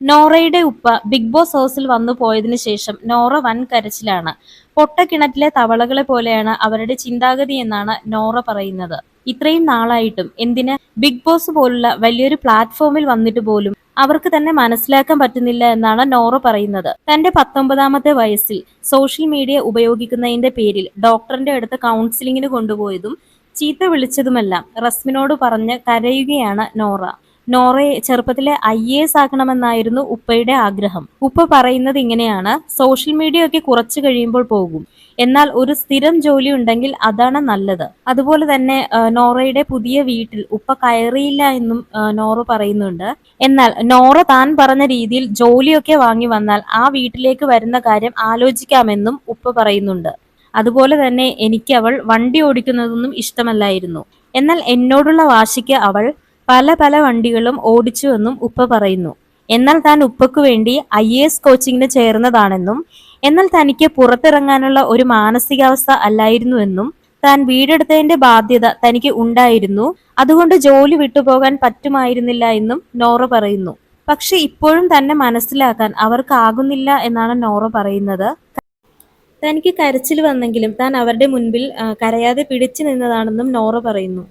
നോറയുടെ ഉപ്പ big boss ഹൗസിൽ വന്നു പോയതിനു ശേഷം നോറ വൻ കരച്ചിലാണ്. പൊട്ടക്കിണറ്റിലെ തവളകളെ പോലെയാണ് അവരുടെ ചിന്താഗതി എന്നാണ് നോറ പറയുന്നത്. ഇത്രയും നാളായിട്ടും എന്തിന് ബിഗ് ബോസ് പോലുള്ള വലിയൊരു പ്ലാറ്റ്ഫോമിൽ വന്നിട്ട് പോലും അവർക്ക് തന്നെ മനസ്സിലാക്കാൻ പറ്റുന്നില്ല എന്നാണ് നോറ പറയുന്നത്. തന്റെ പത്തൊമ്പതാമത്തെ വയസ്സിൽ സോഷ്യൽ മീഡിയ ഉപയോഗിക്കുന്നതിന്റെ പേരിൽ ഡോക്ടറിന്റെ അടുത്ത് കൗൺസിലിങ്ങിന് കൊണ്ടുപോയതും ചീത്ത വിളിച്ചതുമെല്ലാം റസ്മിനോട് പറഞ്ഞ് കരയുകയാണ് നോറ. നോറയെ ചെറുപ്പത്തിലെ ഐ എ എസ് ആക്കണമെന്നായിരുന്നു ഉപ്പയുടെ ആഗ്രഹം. ഉപ്പ പറയുന്നത് ഇങ്ങനെയാണ് സോഷ്യൽ മീഡിയ ഒക്കെ കുറച്ചു കഴിയുമ്പോൾ പോകും. എന്നാൽ ഒരു സ്ഥിരം ജോലി ഉണ്ടെങ്കിൽ അതാണ് നല്ലത്. അതുപോലെ തന്നെ നോറയുടെ പുതിയ വീട്ടിൽ ഉപ്പ കയറിയില്ല എന്നും നോറ പറയുന്നുണ്ട്. എന്നാൽ നോറ താൻ പറഞ്ഞ രീതിയിൽ ജോലിയൊക്കെ വാങ്ങി വന്നാൽ ആ വീട്ടിലേക്ക് വരുന്ന കാര്യം ആലോചിക്കാമെന്നും ഉപ്പ പറയുന്നുണ്ട്. അതുപോലെ തന്നെ എനിക്ക് അവൾ വണ്ടി ഓടിക്കുന്നതൊന്നും ഇഷ്ടമല്ലായിരുന്നു. എന്നാൽ എന്നോടുള്ള വാശിക്ക് അവൾ പല പല വണ്ടികളും ഓടിച്ചുവെന്നും ഉപ്പ പറയുന്നു. എന്നാൽ താൻ ഉപ്പയ്ക്കു വേണ്ടി ഐ എ എസ് കോച്ചിങ്ങിന് ചേർന്നതാണെന്നും എന്നാൽ തനിക്ക് പുറത്തിറങ്ങാനുള്ള ഒരു മാനസികാവസ്ഥ അല്ലായിരുന്നുവെന്നും താൻ വീടെടുത്തതിന്റെ ബാധ്യത തനിക്ക് ഉണ്ടായിരുന്നു. അതുകൊണ്ട് ജോലി വിട്ടുപോകാൻ പറ്റുമായിരുന്നില്ല എന്നും നോറ പറയുന്നു. പക്ഷെ ഇപ്പോഴും തന്നെ മനസ്സിലാക്കാൻ അവർക്കാകുന്നില്ല എന്നാണ് നോറ പറയുന്നത്. തനിക്ക് കരച്ചിൽ വന്നെങ്കിലും താൻ അവരുടെ മുൻപിൽ കരയാതെ പിടിച്ചു നിന്നതാണെന്നും നോറ പറയുന്നു.